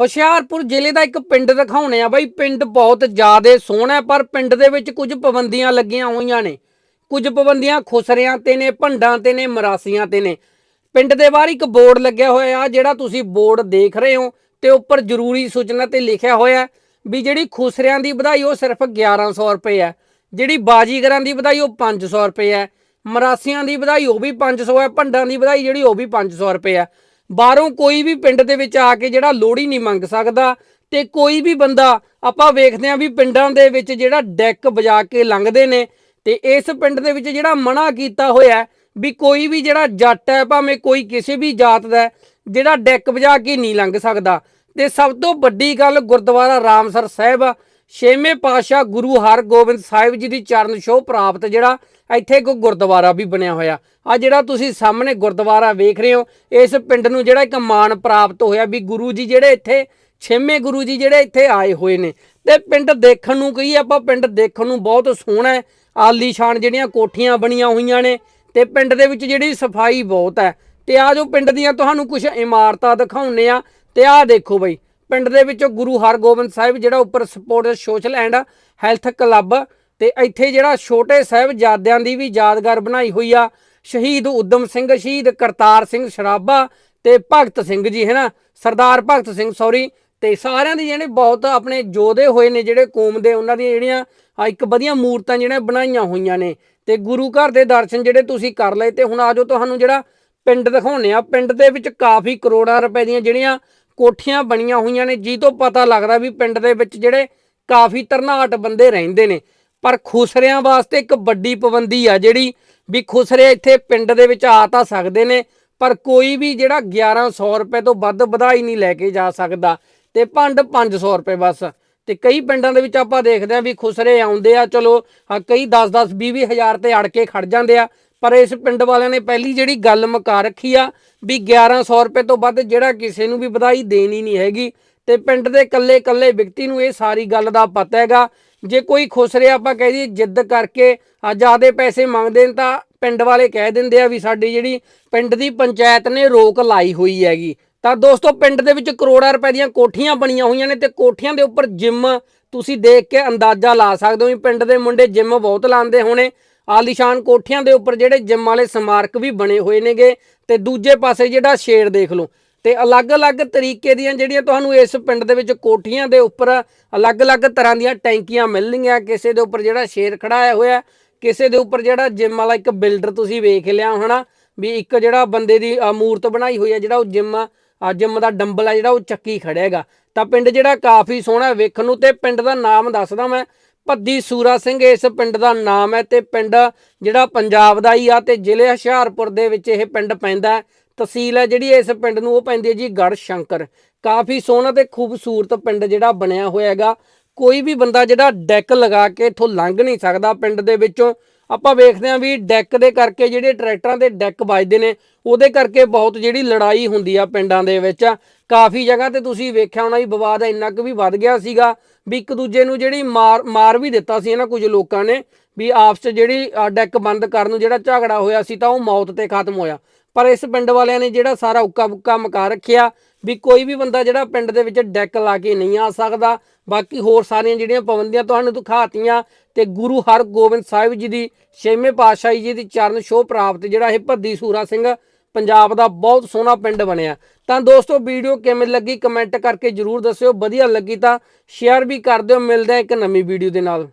ਹੁਸ਼ਿਆਰਪੁਰ ਜ਼ਿਲ੍ਹੇ ਦਾ ਇੱਕ ਪਿੰਡ ਦਿਖਾਉਣੇ ਆ ਬਾਈ ਪਿੰਡ ਬਹੁਤ ਜ਼ਿਆਦੇ ਸੋਹਣਾ ਹੈ, ਪਰ ਪਿੰਡ ਦੇ ਵਿੱਚ ਕੁਝ ਪਾਬੰਦੀਆਂ ਲੱਗੀਆਂ ਹੋਈਆਂ ਨੇ। ਕੁਝ ਪਾਬੰਦੀਆਂ ਖੁਸਰਿਆਂ ਤੇ ਨੇ ਭੰਡਾਂ ਤੇ ਨੇ ਮਰਾਸੀਆਂ ਤੇ ਨੇ। ਪਿੰਡ ਦੇ ਬਾਹਰ ਇੱਕ ਬੋਰਡ ਲੱਗਿਆ ਹੋਇਆ ਆ ਜਿਹੜਾ ਤੁਸੀਂ ਬੋਰਡ ਦੇਖ ਰਹੇ ਹੋ ਤੇ ਉੱਪਰ ਜ਼ਰੂਰੀ ਸੂਚਨਾ ਤੇ ਲਿਖਿਆ ਹੋਇਆ ਵੀ ਜਿਹੜੀ ਖੁਸਰਿਆਂ ਦੀ ਵਧਾਈ ਉਹ ਸਿਰਫ 1100 ਰੁਪਏ ਹੈ। ਜਿਹੜੀ ਬਾਜੀਗਰਾਂ ਦੀ ਵਧਾਈ ਉਹ 500 ਰੁਪਏ ਹੈ। ਮਰਾਸੀਆਂ ਦੀ ਵਧਾਈ ਉਹ ਵੀ 500 ਹੈ ਭੰਡਾਂ ਦੀ ਵਧਾਈ ਜਿਹੜੀ ਉਹ ਵੀ 500 ਰੁਪਏ ਹੈ। ਬਾਹਰੋਂ ਕੋਈ ਵੀ ਪਿੰਡ ਦੇ ਵਿੱਚ ਆ ਕੇ ਜਿਹੜਾ ਲੋਹੜੀ ਨਹੀਂ ਮੰਗ ਸਕਦਾ ਤੇ ਕੋਈ ਵੀ ਬੰਦਾ, ਆਪਾਂ ਵੇਖਦੇ ਆ ਵੀ ਪਿੰਡਾਂ ਦੇ ਵਿੱਚ ਜਿਹੜਾ ਡੈਕ ਵਜਾ ਕੇ ਲੰਘਦੇ ਨੇ ਤੇ ਇਸ ਪਿੰਡ ਦੇ ਵਿੱਚ ਜਿਹੜਾ ਮਨਾ ਕੀਤਾ ਹੋਇਆ ਵੀ ਕੋਈ ਵੀ ਜਿਹੜਾ ਜੱਟ ਹੈ, ਭਾਵੇਂ ਕੋਈ ਕਿਸੇ ਵੀ ਜਾਤ ਦਾ ਜਿਹੜਾ ਡੈਕ ਵਜਾ ਕੇ ਨਹੀਂ ਲੰਘ ਸਕਦਾ। ਤੇ ਸਭ ਤੋਂ ਵੱਡੀ ਗੱਲ ਗੁਰਦੁਆਰਾ ਰਾਮਸਰ ਸਾਹਿਬ ਛੇਵੇਂ ਪਾਤਸ਼ਾਹ ਗੁਰੂ ਹਰਗੋਬਿੰਦ ਸਾਹਿਬ ਜੀ ਦੀ ਚਰਨ ਛੋਹ ਪ੍ਰਾਪਤ ਜਿਹੜਾ ਇੱਥੇ ਇੱਕ ਗੁਰਦੁਆਰਾ ਵੀ ਬਣਿਆ ਹੋਇਆ। ਆ ਜਿਹੜਾ ਤੁਸੀਂ ਸਾਹਮਣੇ ਗੁਰਦੁਆਰਾ ਵੇਖ ਰਹੇ ਹੋ, ਇਸ ਪਿੰਡ ਨੂੰ ਜਿਹੜਾ ਇੱਕ ਮਾਣ ਪ੍ਰਾਪਤ ਹੋਇਆ ਵੀ ਗੁਰੂ ਜੀ ਜਿਹੜੇ ਇੱਥੇ, ਛੇਵੇਂ ਗੁਰੂ ਜੀ ਜਿਹੜੇ ਇੱਥੇ ਆਏ ਹੋਏ ਨੇ। ਤੇ ਪਿੰਡ ਦੇਖਣ ਨੂੰ ਕਹੀ ਆਪਾਂ ਪਿੰਡ ਦੇਖਣ ਨੂੰ ਬਹੁਤ ਸੋਹਣਾ ਹੈ। ਆਲੀਸ਼ਾਨ ਜਿਹੜੀਆਂ ਕੋਠੀਆਂ ਬਣੀਆਂ ਹੋਈਆਂ ਨੇ ਤੇ ਪਿੰਡ ਦੇ ਵਿੱਚ ਜਿਹੜੀ ਸਫ਼ਾਈ ਬਹੁਤ ਹੈ। ਤੇ ਆ ਜੋ ਪਿੰਡ ਦੀਆਂ ਤੁਹਾਨੂੰ ਕੁਝ ਇਮਾਰਤਾਂ ਦਿਖਾਉਣੇ ਆ ਤੇ ਆਹ ਦੇਖੋ ਬਈ ਪਿੰਡ ਦੇ ਵਿੱਚੋਂ ਗੁਰੂ ਹਰਗੋਬਿੰਦ ਸਾਹਿਬ ਜਿਹੜਾ ਉੱਪਰ sport social and health club ਤੇ ਇੱਥੇ ਜਿਹੜਾ ਛੋਟੇ ਸਾਹਿਬਜ਼ਾਦਿਆਂ ਦੀ ਵੀ ਯਾਦਗਾਰ ਬਣਾਈ ਹੋਈ ਆ, ਸ਼ਹੀਦ ਉਦਮ ਸਿੰਘ, ਸ਼ਹੀਦ ਕਰਤਾਰ ਸਿੰਘ ਸ਼ਰਾਬਾ ਤੇ ਭਗਤ ਸਿੰਘ ਜੀ ਹੈ ਨਾ ਸਰਦਾਰ ਭਗਤ ਸਿੰਘ ਸੌਰੀ ਤੇ ਸਾਰਿਆਂ ਦੇ ਜਿਹੜੇ ਬਹੁਤ ਆਪਣੇ ਯੋਧੇ ਹੋਏ ਨੇ ਜਿਹੜੇ ਕੌਮ ਦੇ, ਉਹਨਾਂ ਦੀਆਂ ਜਿਹੜੀਆਂ ਇੱਕ ਵਧੀਆ ਮੂਰਤਾਂ ਜਿਹੜੀਆਂ ਬਣਾਈਆਂ ਹੋਈਆਂ ਨੇ ਤੇ ਗੁਰੂ ਘਰ ਦੇ ਦਰਸ਼ਨ ਜਿਹੜੇ ਤੁਸੀਂ ਕਰ ਲਏ ਤੇ ਹੁਣ ਆਜੋ ਤੁਹਾਨੂੰ ਜਿਹੜਾ ਪਿੰਡ ਦਿਖਾਉਣੇ ਆ, ਪਿੰਡ ਦੇ ਵਿੱਚ ਕਾਫੀ ਕਰੋੜਾਂ ਰੁਪਏ ਦੀਆਂ ਜਿਹੜੀਆਂ ਕੋਠੀਆਂ ਬਣੀਆਂ ਹੋਈਆਂ ਨੇ ਜੀ ਤੋਂ ਪਤਾ ਲੱਗਦਾ ਵੀ ਪਿੰਡ ਦੇ ਵਿੱਚ ਜਿਹੜੇ ਕਾਫੀ ਤਰਨਾਟ ਬੰਦੇ ਰਹਿੰਦੇ ਨੇ। ਪਰ ਖੁਸਰਿਆਂ ਵਾਸਤੇ ਇੱਕ ਵੱਡੀ ਪਾਬੰਦੀ ਆ ਜਿਹੜੀ ਵੀ ਖੁਸਰੇ ਇੱਥੇ ਪਿੰਡ ਦੇ ਵਿੱਚ ਆ ਤਾਂ ਸਕਦੇ ਨੇ ਪਰ ਕੋਈ ਵੀ ਜਿਹੜਾ 1100 ਰੁਪਏ ਤੋਂ ਵੱਧ ਵਧਾਈ ਨਹੀਂ ਲੈ ਕੇ ਜਾ ਸਕਦਾ ਤੇ ਭੰਡ 500 ਰੁਪਏ ਬਸ। ਤੇ ਕਈ ਪਿੰਡਾਂ ਦੇ ਵਿੱਚ ਆਪਾਂ ਦੇਖਦੇ ਆਂ ਵੀ ਖੁਸਰੇ ਆਉਂਦੇ ਆ ਚਲੋ ਹਾਂ, ਕਈ 10-10 20 ਹਜ਼ਾਰ ਤੇ ਅੜ ਕੇ ਖੜ ਜਾਂਦੇ ਆ ਪਰ ਇਸ ਪਿੰਡ ਵਾਲਿਆਂ ਨੇ ਪਹਿਲੀ ਜਿਹੜੀ ਗੱਲ ਮੁਕਾ ਰੱਖੀ ਆ ਵੀ 1100 ਰੁਪਏ ਤੋਂ ਵੱਧ ਜਿਹੜਾ ਕਿਸੇ ਨੂੰ ਵੀ ਵਧਾਈ ਦੇਣੀ ਨਹੀਂ ਹੈਗੀ। ਤੇ ਪਿੰਡ ਦੇ ਕੱਲੇ ਕੱਲੇ ਵਿਅਕਤੀ ਨੂੰ ਇਹ ਸਾਰੀ ਗੱਲ ਦਾ ਪਤਾ ਹੈਗਾ। ਜੇ ਕੋਈ ਖੁਸ ਰਿਹਾ, ਆਪਾਂ ਕਹਿ ਦਈਏ ਜਿੱਦ ਕਰਕੇ ਆ ਪੈਸੇ ਮੰਗਦੇ ਨੇ ਤਾਂ ਪਿੰਡ ਵਾਲੇ ਕਹਿ ਦਿੰਦੇ ਆ ਵੀ ਸਾਡੀ ਜਿਹੜੀ ਪਿੰਡ ਦੀ ਪੰਚਾਇਤ ਨੇ ਰੋਕ ਲਾਈ ਹੋਈ ਹੈਗੀ। ਤਾਂ ਦੋਸਤੋ, ਪਿੰਡ ਦੇ ਵਿੱਚ ਕਰੋੜਾਂ ਰੁਪਏ ਦੀਆਂ ਕੋਠੀਆਂ ਬਣੀਆਂ ਹੋਈਆਂ ਨੇ ਤੇ ਕੋਠੀਆਂ ਦੇ ਉੱਪਰ ਜਿਮ ਤੁਸੀਂ ਦੇਖ ਕੇ ਅੰਦਾਜ਼ਾ ਲਾ ਸਕਦੇ ਹੋ ਵੀ ਪਿੰਡ ਦੇ ਮੁੰਡੇ ਜਿਮ ਬਹੁਤ ਲਾਉਂਦੇ ਹੋਣੇ। ਆਲੀਸ਼ਾਨ ਕੋਠੀਆਂ ਦੇ ਉੱਪਰ ਜਿਹੜੇ ਜਿਮ ਵਾਲੇ ਸਮਾਰਕ ਵੀ ਬਣੇ ਹੋਏ ਨੇਗੇ ਤੇ ਦੂਜੇ ਪਾਸੇ ਜਿਹੜਾ ਸ਼ੇਡ ਦੇਖ ਲਓ, ਤੇ ਅਲੱਗ-ਅਲੱਗ ਤਰੀਕੇ ਦੀਆਂ ਜਿਹੜੀਆਂ ਤੁਹਾਨੂੰ ਇਸ ਪਿੰਡ ਦੇ ਵਿੱਚ ਕੋਠੀਆਂ ਦੇ ਉੱਪਰ ਅਲੱਗ-ਅਲੱਗ ਤਰ੍ਹਾਂ ਦੀਆਂ ਟੈਂਕੀਆਂ ਮਿਲਣਗੀਆਂ, ਕਿਸੇ ਦੇ ਉੱਪਰ ਜਿਹੜਾ ਸ਼ੇਰ ਖੜਾਇਆ ਹੋਇਆ, ਕਿਸੇ ਦੇ ਉੱਪਰ ਜਿਹੜਾ ਜਿਮ ਵਾਲਾ ਇੱਕ ਬਿਲਡਰ ਤੁਸੀਂ ਵੇਖ ਲਿਆ ਹੋਣਾ ਵੀ ਇੱਕ ਜਿਹੜਾ ਬੰਦੇ ਦੀ ਮੂਰਤ ਬਣਾਈ ਹੋਈ ਹੈ ਜਿਹੜਾ ਉਹ ਜਿਮ ਆ ਜਿਮ ਦਾ ਡੰਬਲ ਆ ਜਿਹੜਾ ਉਹ ਚੱਕੀ ਖੜਿਆਗਾ ਤਾਂ ਪਿੰਡ ਜਿਹੜਾ ਕਾਫੀ ਸੋਹਣਾ ਵੇਖਣ ਨੂੰ ਤੇ ਪਿੰਡ ਦਾ ਨਾਮ ਦੱਸਦਾ ਮੈਂ ਭੱਦੀ ਸੂਰਾ ਸਿੰਘ ਇਸ ਪਿੰਡ ਦਾ ਨਾਮ ਹੈ ਤੇ ਪਿੰਡ ਜਿਹੜਾ ਪੰਜਾਬ ਦਾ ਹੀ ਆ ਤੇ ਜ਼ਿਲ੍ਹੇ ਹੁਸ਼ਿਆਰਪੁਰ ਦੇ ਵਿੱਚ ਇਹ ਪਿੰਡ ਪੈਂਦਾ ਤਹਿਸੀਲ ਹੈ ਜਿਹੜੀ ਇਸ ਪਿੰਡ ਨੂੰ ਉਹ ਪੈਂਦੀ ਹੈ ਜੀ ਗੜ ਸ਼ੰਕਰ। ਕਾਫੀ ਸੋਹਣਾ ਤੇ ਖੂਬਸੂਰਤ ਪਿੰਡ ਜਿਹੜਾ ਬਣਿਆ ਹੋਇਆ ਹੈਗਾ। ਕੋਈ ਵੀ ਬੰਦਾ ਜਿਹੜਾ ਡੈਕ ਲਗਾ ਕੇ ਇੱਥੋਂ ਲੰਘ ਨਹੀਂ ਸਕਦਾ ਪਿੰਡ ਦੇ ਵਿੱਚੋਂ। ਆਪਾਂ ਵੇਖਦੇ ਹਾਂ ਵੀ ਡੈਕ ਦੇ ਕਰਕੇ ਜਿਹੜੇ ਟਰੈਕਟਰਾਂ ਦੇ ਡੈਕ ਵੱਜਦੇ ਨੇ, ਉਹਦੇ ਕਰਕੇ ਬਹੁਤ ਜਿਹੜੀ ਲੜਾਈ ਹੁੰਦੀ ਆ ਪਿੰਡਾਂ ਦੇ ਵਿੱਚ। ਕਾਫੀ ਜਗ੍ਹਾ ਤੇ ਤੁਸੀਂ ਵੇਖਿਆ ਹੋਣਾ ਵੀ ਵਿਵਾਦ ਇੰਨਾ ਕੁ ਵੀ ਵੱਧ ਗਿਆ ਸੀਗਾ। ਵੀ ਇੱਕ ਦੂਜੇ ਨੂੰ ਜਿਹੜੀ ਮਾਰ ਮਾਰ ਵੀ ਦਿੱਤਾ ਸੀ ਇਹਨਾਂ ਕੁਝ ਲੋਕਾਂ ਨੇ, ਵੀ ਆਪਸ 'ਚ ਜਿਹੜੀ ਡੈਕ ਬੰਦ ਕਰਨ ਨੂੰ ਜਿਹੜਾ ਝਗੜਾ ਹੋਇਆ ਸੀ ਤਾਂ ਉਹ ਮੌਤ ਤੇ ਖਤਮ ਹੋਇਆ। ਪਰ ਇਸ ਪਿੰਡ ਵਾਲਿਆਂ ਨੇ ਜਿਹੜਾ ਸਾਰਾ ਉੱਕਾ ਬੁੱਕਾ ਮਕਾ ਰੱਖਿਆ, ਵੀ ਕੋਈ ਵੀ ਬੰਦਾ ਜਿਹੜਾ ਪਿੰਡ ਦੇ ਵਿੱਚ ਡੈਕ ਲਾ ਕੇ ਨਹੀਂ ਆ ਸਕਦਾ, ਬਾਕੀ ਹੋਰ ਸਾਰੀਆਂ ਜਿਹੜੀਆਂ ਪਾਬੰਦੀਆਂ ਤੁਹਾਨੂੰ ਦਿਖਾਤੀਆਂ ਤੇ ਗੁਰੂ ਹਰਗੋਬਿੰਦ ਸਾਹਿਬ ਜੀ ਦੀ ਛੇਵੇਂ ਪਾਤਸ਼ਾਹੀ ਜੀ ਦੀ ਚਰਨ ਛੋਹ ਪ੍ਰਾਪਤ ਜਿਹੜਾ ਇਹ ਭੱਦੀ ਸੂਰਾ ਸਿੰਘ ਪੰਜਾਬ ਦਾ ਬਹੁਤ ਸੋਹਣਾ ਪਿੰਡ ਬਣਿਆ। ਤਾਂ ਦੋਸਤੋ, ਵੀਡੀਓ ਕਿਵੇਂ ਲੱਗੀ ਕਮੈਂਟ ਕਰਕੇ ਜਰੂਰ ਦੱਸਿਓ। ਵਧੀਆ ਲੱਗੀ ਤਾਂ ਸ਼ੇਅਰ ਵੀ ਕਰ ਦਿਓ। ਮਿਲਦਾ ਇੱਕ ਨਵੀਂ ਵੀਡੀਓ ਦੇ ਨਾਲ।